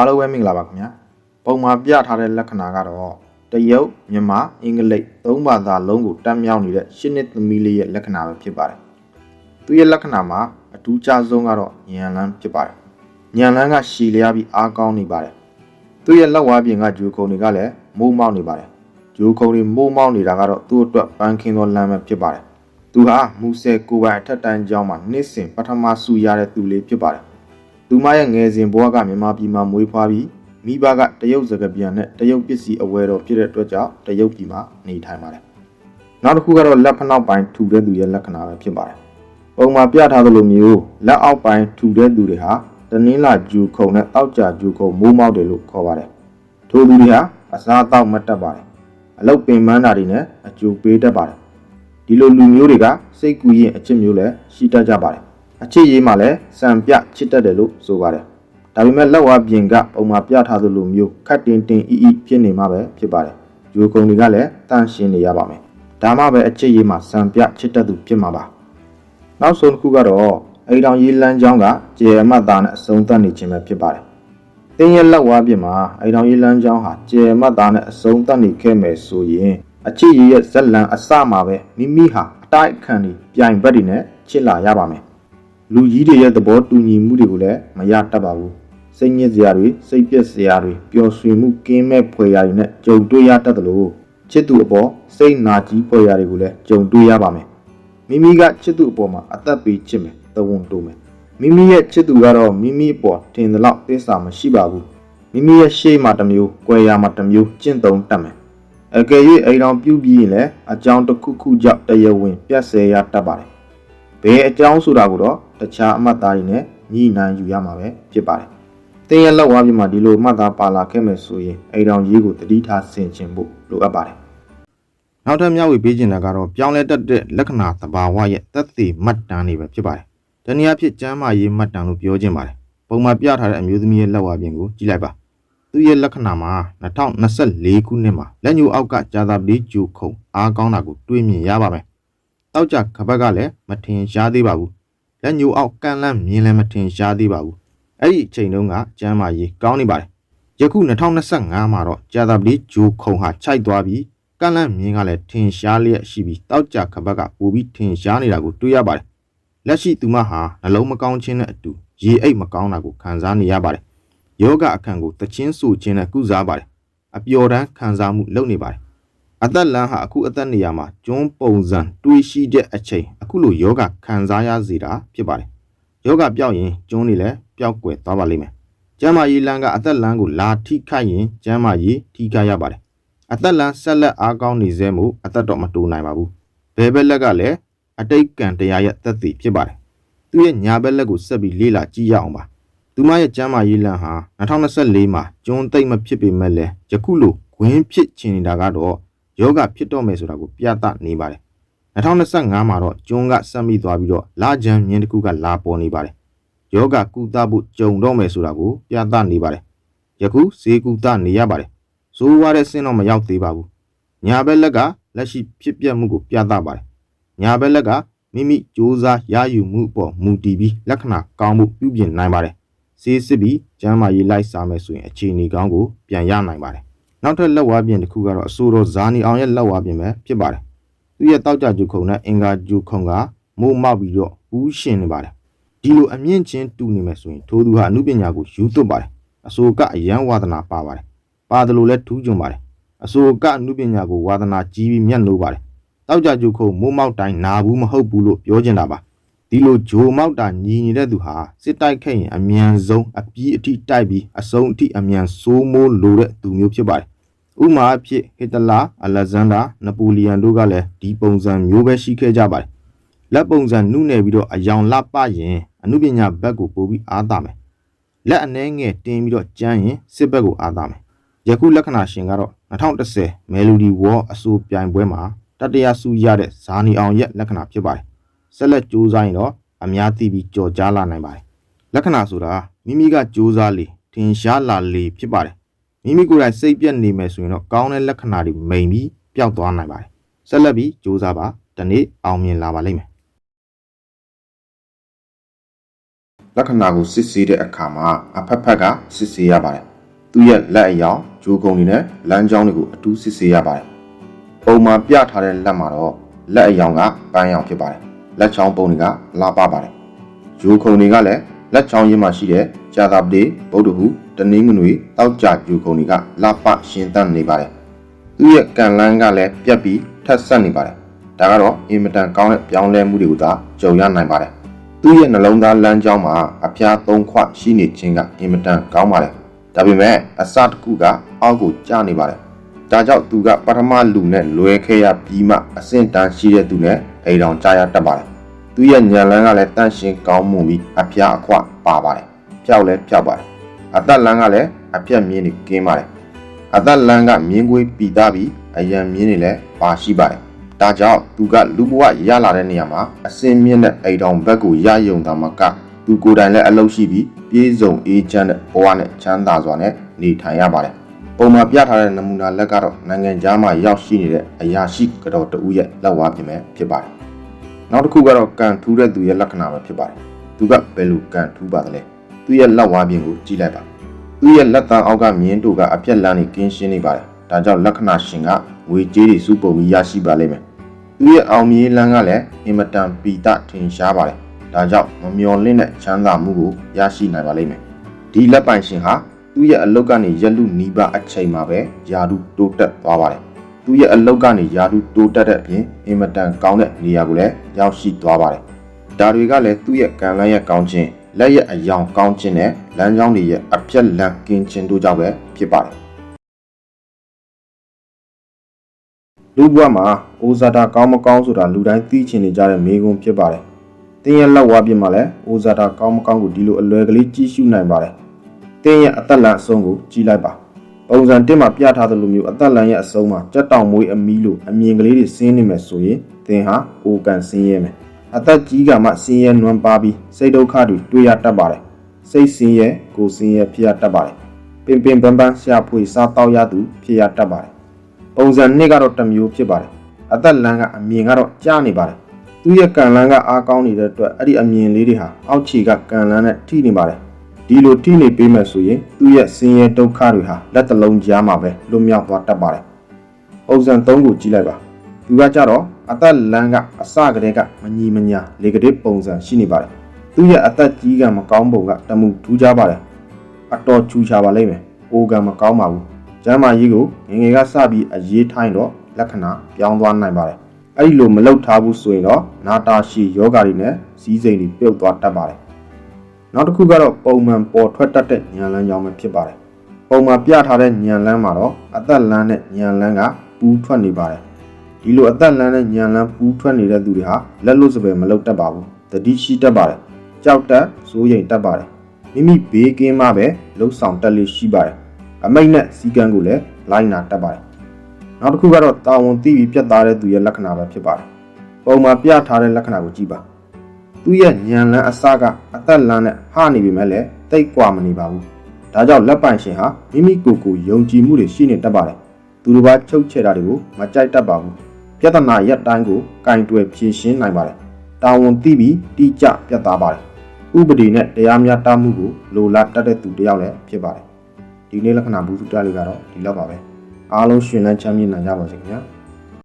အားလုံးပဲမင်္ဂလာပါခင်ဗျာပုံမှာပြထားတဲ့လက္ခဏာကတော့တရုတ်မြန်မာအင်္ဂလိပ်သုံးဘာသာလုံးကိုတက်မြောက်နေတဲ့ရှစ်နှစ်သမီးလေးရဲ့လက္ခဏာပဲဖြစ်ပါတယ်သူရဲ့လက္ခဏာမှာအထူးခြားဆုံးကတော့ညံလန်းဖြစ်ပါတယ်ညံလန်းကရှည်လျားပြီးအားကောင်းနေပါတယ်သူရဲ့လက်ဝါးပြင်ကဂျိုခုံတွေကလည်းမိုးမောက်နေပါတယ်ဂျိုခုံတွေမိုးမောက်နေတာကတော့သူ့အတွက်ပန်းခင်းသောလမ်းပဲဖြစ်ပါတယ်သူဟာမူဆယ်ကိုပိုင်အထက်တန်းကျောင်းမှာနှစ်စဉ်ပထမဆုရတဲ့သူလေးဖြစ်ပါတယ် သူမရဲ့ငယ်စဉ်ဘဝကမြန်မာပြည်မှာမွေးဖွားပြီးမိဘကတရုတ်စကားပြန်နဲ့တရုတ်ပစ္စည်းအဝယ်တော်ဖြစ်တဲ့အတွက်ကြောင့်တရုတ်ပြည်မှာနေထိုင်ပါတယ်။နောက်တစ်ခုကတော့လက်ဖက်နောက်ပိုင်းထူတဲ့သူရဲ့လက္ခဏာပဲဖြစ်ပါတယ်။ပုံမှာပြထားသလိုမျိုးလက်အောက်ပိုင်းထူတဲ့သူတွေဟာတနင်္လာဂျူခုံနဲ့တောက်ကြဂျူခုံမိုးမောက်တယ်လို့ခေါ်ပါတယ်။ထိုသူတွေဟာအစားအသောက်မတက်ပါတယ်။အလုတ်ပင်ပန်းတာတွေနဲ့အကျိုးပေးတတ်ပါတယ်။ဒီလိုလူမျိုးတွေကစိတ်ကူးရင်အချစ်မျိုးလည်းရှိတတ်ကြပါတယ်။ အချစ်ရေးမှလည်းစံပြချစ်တတ်တယ်လို့ဆိုပါတယ်။ဒါပေမဲ့လက်ဝါးပြင်ကပုံမှာပြထားသလိုမျိုးခတ်တင်တင်အီအီဖြစ်နေမှာပဲဖြစ်ပါတယ်။ဂျိုကုံတွေကလည်းတန့်ရှင်းနေရပါမယ်။ဒါမှပဲအချစ်ရေးမှစံပြချစ်တတ်သူဖြစ်မှာပါ။နောက်ဆုံးတစ်ခုကတော့အိမ်တော်ရေးလမ်းကြောင်းကကျေအမတ်သားနဲ့အဆုံးသတ်နေခြင်းပဲဖြစ်ပါတယ်။တင်းရဲ့လက်ဝါးပြင်မှာအိမ်တော်ရေးလမ်းကြောင်းဟာကျေအမတ်သားနဲ့အဆုံးသတ်နေခဲ့မယ်ဆိုရင်အချစ်ရေးရဲ့ဇက်လန်အစမှာပဲမိမိဟာအတိုက်အခံတွေပြိုင်ဘက်တွေနဲ့ချစ်လာရပါမယ်။ လူကြီးတွေရဲ့သဘောတူညီမှုတွေကိုလည်းမရတတ်ပါဘူးစိတ်ညစ်စရာတွေစိတ်ပြက်စရာတွေပျော်ရွှင်မှုကင်းမဲ့ဖွယ်ရာတွေနဲ့ကြုံတွေ့ရတတ်တယ်လို့ချစ်သူအပေါ်စိတ်နာကြီးဖွယ်ရာတွေကိုလည်းကြုံတွေ့ရပါမယ်မိမိကချစ်သူအပေါ်မှာအသက်ပေးချစ်မယ်သဝုံတိုးမယ်မိမိရဲ့ချစ်သူကတော့မိမိအပေါ်ထင်သလောက်သစ္စာမရှိပါဘူးမိမိရဲ့ရှေ့မှာတစ်မျိုး၊ကွယ်ရာမှာတစ်မျိုးကျင့်သုံးတတ်မယ်အကယ်၍အိမ်တော်ပြုပြီးရင်လည်းအကြောင်းတစ်ခုခုကြောင့်တရားဝင်ပြတ်ဆဲရတတ်ပါတယ်ဘယ်အကြောင်းဆိုတာကိုတော့ တခြားအမှတ်သားတွေနဲ့ညှိနှိုင်းယူရမှာပဲဖြစ်ပါတယ်။တင်းရဲ့လောက်ဝါးပြမှာဒီလိုအမှတ်သားပါလာခဲ့မယ်ဆိုရင်အိမ်တော်ကြီးကိုတတိထားဆင်ခြင်ဖို့လိုအပ်ပါတယ်။နောက်ထပ်မျှဝေပေးခြင်းတာကတော့ပြောင်းလဲတတ်တဲ့လက္ခဏာသဘာဝရဲ့သက်သေမှတ်တမ်းတွေပဲဖြစ်ပါတယ်။တနည်းအားဖြင့်ကျမ်းမာရေးမှတ်တမ်းလို့ပြောခြင်းပါတယ်။ပုံမှန်ပြထားတဲ့အမျိုးသမီးရဲ့လက်ဝါးပြင်ကိုကြည့်လိုက်ပါ။သူ့ရဲ့လက္ခဏာမှာ2024ခုနှစ်မှာလက်ညှိုးအောက်ကဂျာသာပတိဂျူခုံအားကောင်းတာကိုတွေ့မြင်ရပါမယ်။တောက်ကြခပတ်ကလည်းမထင်ရှားသေးပါဘူး။ လက်ညှိုးအောက်ကန့်လန့်မြင်လည်းမထင်ရှားသေးပါဘူး။အဲ့ဒီအချိန်တုန်းကကျမ်းမာရေးကောင်းနေပါတယ်။ယခု2025မှာတော့ဂျာသာပတိဂျူခုံဟာခြိုက်သွားပြီးကန့်လန့်မြင်ကလည်းထင်ရှားလျက်ရှိပြီးတောက်ကြခပတ်ကပိုပြီးထင်ရှားနေတာကိုတွေ့ရပါတယ်။လက်ရှိသူမဟာနှလုံးမကောင်းခြင်းနဲ့အတူရေအိတ်မကောင်းတာကိုခံစားနေရပါတယ်။ယောဂအခန့်ကိုတချင်းဆူခြင်းနဲ့ကုစားပါတယ်။အပျော်တမ်းခံစားမှုလုပ်နေပါတယ်။ အသက်လန်းဟာအခုအသက်နေရာမှာကျွန်းပုံစံတွေးရှိတဲ့အချိန်အခုလိုယောဂခံစားရစေတာဖြစ်ပါတယ်။ယောဂပျောက်ရင်ကျွန်းနေလည်းပျောက်ကွယ်သွားပါလိမ့်မယ်။ကျမ်းမာရေးလန်းကအသက်လန်းကိုလာထိခိုက်ရင်ကျမ်းမာရေးထိခိုက်ရပါတယ်။အသက်လန်းဆက်လက်အားကောင်းနေစေမှုအသက်တော့မတူနိုင်ပါဘူး။ဘယ်ဘက်လက်ကလည်းအတိတ်ကံတရားရဲ့သက်သေဖြစ်ပါတယ်။သူ့ရဲ့ညာဘက်လက်ကိုဆက်ပြီးလေ့လာကြည့်ရအောင်ပါ။သူမရဲ့ကျမ်းမာရေးလန်းဟာ2024မှာကျွန်းသိမ့်မဖြစ်ပေမဲ့လည်းယခုလိုဂွင်းဖြစ်ချင်နေတာကတော့ ယောဂဖြစ်တော့မယ်ဆိုတာကိုပြသနေပါတယ်2025မှာတော့ကျွန်းကဆက်မိသွားပြီးတော့လာကြံမြင်းတစ်ခုကလာပေါ်နေပါတယ်ယောဂကုသဖို့ကြုံတော့မယ်ဆိုတာကိုပြသနေပါတယ်ယခုဈေးကုသနေရပါတယ်ဇိုးဝါတဲ့ဆင်းတော့မရောက်သေးပါဘူးညာဘက်လက်ကလက်ရှိဖြစ်ပျက်မှုကိုပြသပါတယ်ညာဘက်လက်ကမိမိစူးစမ်းရယူမှုအပေါ်မူတည်ပြီးလက္ခဏာကောင်းမှုပြုပြင်နိုင်ပါတယ်ဈေးစစ်ပြီးကျမ်းမာရေးလိုက်စားမယ်ဆိုရင်အခြေအနေကောင်းကိုပြန်ရနိုင်ပါတယ် နောက်ထပ်လက်ဝါးပြင်တစ်ခုကတော့အဆိုတော်ဇာနီအောင်ရဲ့လက်ဝါးပြင်ပဲဖြစ်ပါတယ်။သူရဲ့တောက်ကြဂျူခုံနဲ့အင်္ဂါဂျူခုံကမိုးမောက်ပြီးတော့ဘူးရှင်နေပါတယ်။ဒီလိုအမြင့်ချင်းတူနေမယ်ဆိုရင်ထိုသူဟာအမှုပညာကိုယူသွတ်ပါတယ်။အဆိုကအယံဝါဒနာပါပါတယ်။ပါတယ်လို့လည်းထူးချွန်ပါတယ်။အဆိုကအမှုပညာကိုဝါဒနာကြီးပြီးမြတ်လို့ပါတယ်။တောက်ကြဂျူခုံမိုးမောက်တိုင်းနာဘူးမဟုတ်ဘူးလို့ပြောချင်တာပါ။ဒီလိုဂျိုမောက်တာညီနေတဲ့သူဟာစစ်တိုက်ခဲ့ရင်အမြန်ဆုံးအပြီးအထိတိုက်ပြီးအဆုံးအထိအမြန်စိုးမိုးလိုတဲ့သူမျိုးဖြစ်ပါတယ် ဥပမာအဖြစ်ဟစ်တလာအလက်ဇန်ဒါနပူလီယန်တို့ကလည်းဒီပုံစံမျိုးပဲရှိခဲ့ကြပါတယ်လက်ပုံစံနုနယ်ပြီးတော့အယောင်လပရင်အမှုပညာဘက်ကိုပို့ပြီးအားသာမယ်လက်အနှဲငယ်တင်းပြီးတော့ကျန်းရင်စစ်ဘက်ကိုအားသာမယ်ယခုလက္ခဏာရှင်ကတော့2010 Melody War အဆိုပြိုင်ပွဲမှာတတိယဆုရတဲ့ဇာနီအောင်ရဲ့လက္ခဏာဖြစ်ပါတယ်ဆက်လက်ကြိုးစားရင်တော့အများသိပြီးကြော်ကြားလာနိုင်ပါတယ်လက္ခဏာဆိုတာမိမိကကြိုးစားလေထင်ရှားလာလေဖြစ်ပါတယ် မိမိကိုယ်တိုင်စိတ်ပြက်နေမယ်ဆိုရင်တော့ကောင်းတဲ့လက္ခဏာတွေမိန်ပြီးပျောက်သွားနိုင်ပါတယ်ဆက်လက်ပြီးကြိုးစားပါဒီနေ့အောင်မြင်လာပါလိမ့်မယ်လက္ခဏာကိုစစ်ဆေးတဲ့အခါမှာအဖက်ဖက်ကစစ်ဆေးရပါတယ်။သူ့ရဲ့လက်အယောင်ဂျိုးကုံတွေနဲ့လမ်းကြောင်းတွေကိုအထူးစစ်ဆေးရပါတယ်။ပုံမှန်ပြထားတဲ့လက်မှာတော့လက်အယောင်ကပန်းရောင်ဖြစ်ပါတယ်။လက်ချောင်းပုံတွေကလာပပါတယ်။ဂျိုးခုံတွေကလည်းလက်ချောင်းရင်းမှာရှိတဲ့ကြာသာပတေဗုဒ္ဓဟူ တနင်္ဂနွေတောက်ကြဂျိုးခုံတွေကလာပရှင်သန်နေပါတယ်။သူ့ရဲ့ကန်လန်းကလည်းပြက်ပြီးထက်ဆက်နေပါတယ်။ဒါကတော့အင်မတန်ကောင်းတဲ့ပြောင်းလဲမှုတွေကိုသာကြုံရနိုင်ပါတယ်။သူ့ရဲ့နှလုံးသားလမ်းကြောင်းမှာအဖျားသုံးခွရှိနေခြင်းကအင်မတန်ကောင်းပါတယ်။ဒါပေမဲ့အစတစ်ခုကအောက်ကိုကျနေပါတယ်။ဒါကြောင့်သူကပထမလူနဲ့လွဲခဲ့ရပြီးမှအဆင့်တန်းရှိတဲ့သူနဲ့အိမ်တော်ကြာရတတ်ပါတယ်။သူ့ရဲ့ညံလန်းကလည်းတန့်ရှင်းကောင်းမွန်ပြီးအဖျားအခွပါပါတယ်။ဖြောက်လည်းဖြောက်ပါတယ်။ အသက်လန်းကလည်းအပြက်မြင်းနေကင်းပါတယ်။အသက်လန်းကမြင်းကွေးပီသားပြီးအယံမြင်းတွေလည်းပါရှိပါတယ်။ဒါကြောင့်သူကလူဘဝရလာတဲ့နေရာမှာအစင်မြင့်တဲ့အိမ်တော်ဘက်ကိုရယုံတာမကသူကိုယ်တိုင်လည်းအလုပ်ရှိပြီးပြေးစုံအေးချမ်းတဲ့ဘဝနဲ့ချမ်းသာစွာနဲ့နေထိုင်ရပါတယ်။ပုံမှာပြထားတဲ့နမူနာလက်ကတော့နိုင်ငံခြားမှာရောက်ရှိနေတဲ့အရာရှိကတော်တဦးရဲ့လက်ဝါးပြင်ပဲဖြစ်ပါတယ်။နောက်တစ်ခုကတော့ကန်ထူးတဲ့သူရဲ့လက္ခဏာပဲဖြစ်ပါတယ်။သူကဘယ်လိုကန်ထူးပါသလဲ။ သူရဲ့လက်ဝါးပြင်ကိုကြည့်လိုက်ပါသူ့ရဲ့လက်တန်းအောက်ကမြင်းတို့ကအပြက်လန်းနေကင်းရှင်းနေပါတယ်။ဒါကြောင့်လက္ခဏာရှင်ကငွေကြေးတွေစုပုံပြီးရရှိပါလိမ့်မယ်။သူ့ရဲ့အောင်မြင်လန်းကလည်းအင်မတန်ပီတထင်ရှားပါတယ်။ဒါကြောင့်မမျော်လင့်တဲ့ချမ်းသာမှုကိုရရှိနိုင်ပါလိမ့်မယ်။ဒီလက်ပိုင်ရှင်ဟာသူ့ရဲ့အလုတ်ကနေရက်လူနီးပါအချိန်မှာပဲယာဒူတိုးတက်သွားပါတယ်။သူ့ရဲ့အလုတ်ကနေယာဒူတိုးတက်တဲ့အပြင်အင်မတန်ကောင်းတဲ့နေရာကိုလည်းရောက်ရှိသွားပါတယ်။ဒါတွေကလည်းသူ့ရဲ့ကံလန်းရဲ့ကောင်းခြင်း လက်ရဲ့အယောင်ကောင်းခြင်းနဲ့လမ်းကြောင်းတွေရဲ့အပြက်လန်းကင်းခြင်းတို့ကြောင့်ပဲဖြစ်ပါတယ်လူဘဝမှာအိုဇာတာကောင်းမကောင်းဆိုတာလူတိုင်းသိချင်နေကြတဲ့မေးခွန်းဖြစ်ပါတယ်တင်းရဲ့လက်ဝါးပြမှာလည်းအိုဇာတာကောင်းမကောင်းကိုဒီလိုအလွယ်ကလေးကြည့်ရှုနိုင်ပါတယ်တင်းရဲ့အသက်လန်းအဆုံးကိုကြည့်လိုက်ပါပုံစံတစ်မှာပြထားသလိုမျိုးအသက်လန်းရဲ့အဆုံးမှာကြက်တောင်မွေးအမီးလိုအမြင်ကလေးတွေဆင်းနေမယ်ဆိုရင်တင်းဟာအိုကန်ဆင်းရဲမယ် အသက်ကြီးကမှဆင်းရဲနွမ်းပါပြီးစိတ်ဒုက္ခတွေတွေ့ရတတ်ပါတယ်စိတ်ဆင်းရဲကိုယ်ဆင်းရဲဖြစ်ရတတ်ပါတယ်ပင်ပင်ပန်းပန်းရှာဖွေစားတောက်ရသူဖြစ်ရတတ်ပါတယ်ပုံစံနှစ်ကတော့တစ်မျိုးဖြစ်ပါတယ်အသက်လန်းကအမြင်ကတော့ကြားနေပါတယ်သူ့ရဲ့ကံလန်းကအားကောင်းနေတဲ့အတွက်အဲ့ဒီအမြင်လေးတွေဟာအောက်ခြေကကံလန်းနဲ့ထိနေပါတယ်ဒီလိုထိနေပေးမယ်ဆိုရင်သူ့ရဲ့ဆင်းရဲဒုက္ခတွေဟာလက်တစ်လုံးကြားမှာပဲလွတ်မြောက်သွားတတ်ပါတယ်ပုံစံ3ကိုကြည့်လိုက်ပါသူကကြတော့ အသက်လန်းကအစကတည်းကမညီမညာလေကတိပုံစံရှိနေပါတယ်သူရဲ့အသက်ကြီးကမကောင်းပုံကတမှုထူးခြားပါတယ်အတော်ချူချာပါလိမ့်မယ်အိုကံမကောင်းပါဘူးကျမ်းမာရေးကိုငယ်ငယ်ကစပြီးအရေးထိုင်းတော့လက္ခဏာပြောင်းသွားနိုင်ပါတယ်အဲ့ဒီလိုမလောက်ထားဘူးဆိုရင်တော့နာတာရှည်ယောဂါတွေနဲ့စီးစိမ်တွေပြုတ်သွားတတ်ပါတယ်နောက်တစ်ခုကတော့ပုံမှန်ပေါ်ထွက်တတ်တဲ့ဉာဏ်လမ်းကြောင်းပဲဖြစ်ပါတယ်ပုံမှာပြထားတဲ့ညံလန်းမှာတော့အသက်လန်းနဲ့ညံလန်းကပူးထွက်နေပါတယ် ဒီလိုအသက်လန်းနဲ့ညံလန်းပူးထွက်နေတဲ့သူတွေဟာလက်လွတ်စပယ်မလုပ်တတ်ပါဘူးတတိရှိတတ်ပါတယ်ကြောက်တက်စိုးရိမ်တတ်ပါတယ်မိမိဘေးကင်းမှပဲလှုပ်ဆောင်တက်လေးရှိပါတယ်အမိတ်နဲ့စီကံကိုလည်းလိုက်နာတတ်ပါတယ်နောက်တစ်ခုကတော့တာဝန်သိပြီးပြတ်သားတဲ့သူရဲ့လက္ခဏာပဲဖြစ်ပါတယ်ပုံမှာပြထားတဲ့လက္ခဏာကိုကြည့်ပါသူ့ရဲ့ညံလန်းအစကအသက်လန်းနဲ့ဟနေပြီမဲ့လည်းတိတ်ကွာမနေပါဘူး။ဒါကြောင့်လက်ပိုင်ရှင်ဟာမိမိကိုယ်ကိုယုံကြည်မှုတွေရှိနေတတ်ပါတယ်။သူတို့ဘာချုပ်ချယ်တာတွေကိုမကြိုက်တတ်ပါဘူး။ ပြဿနာရက်တိုင်းကိုကင်တွယ်ဖြေရှင်းနိုင်ပါတယ်။တာဝန်သိပြီးတိကျပြတ်သားပါတယ်။ဥပဒေနဲ့တရားမျှတမှုကိုလိုလားတတ်တဲ့သူတစ်ယောက်လည်းဖြစ်ပါတယ်။ဒီနေ့လက္ခဏာဘူးစုတလေးကတော့ဒီလောက်ပါပဲ။အားလုံးရှင်လန်းချမ်းမြေ့နိုင်ကြပါစေခင်ဗျာ။